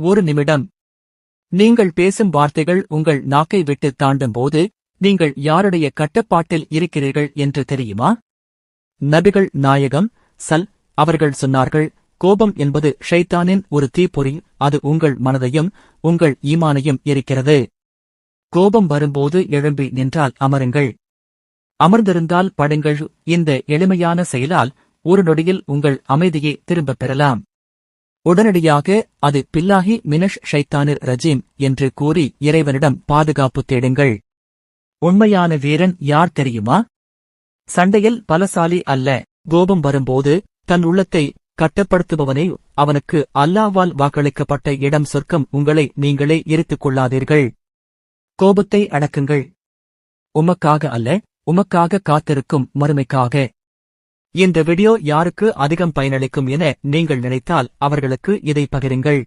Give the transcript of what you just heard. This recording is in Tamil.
ஒரு நிமிடம். நீங்கள் பேசும் வார்த்தைகள் உங்கள் நாக்கை விட்டு தாண்டும் போது நீங்கள் யாருடைய கட்டுப்பாட்டில் இருக்கிறீர்கள் என்று தெரியுமா? நபிகள் நாயகம் சல் அவர்கள் சொன்னார்கள் கோபம் என்பது ஷைத்தானின் ஒரு தீப்பொறி அது உங்கள் மனதையும் உங்கள் ஈமானையும் எரிக்கிறது. கோபம் வரும்போது எழும்பி நின்றால் அமருங்கள். அமர்ந்திருந்தால் படுங்கள். இந்த எளிமையான செயலால் ஒரு நொடியில் உங்கள் அமைதியை திரும்பப் பெறலாம். உடனடியாக அது பில்லாஹி மினஷ் ஷைத்தானிர் ரஜீம் என்று கூறி இறைவனிடம் பாதுகாப்பு தேடுங்கள். உண்மையான வீரன் யார் தெரியுமா? சண்டையில் பலசாலி அல்ல. கோபம் வரும்போது தன் உள்ளத்தை கட்டுப்படுத்துபவனே அவனுக்கு அல்லாவால் வாக்களிக்கப்பட்ட இடம் சொர்க்கம் உங்களை நீங்களே எரித்துக் கொள்ளாதீர்கள். கோபத்தை அடக்குங்கள். உமக்காக அல்ல உமக்காக காத்திருக்கும் மறுமைக்காக. இந்த வீடியோ யாருக்கு அதிகம் பயனளிக்கும் என நீங்கள் நினைத்தால் அவர்களுக்கு இதை பகிருங்கள்.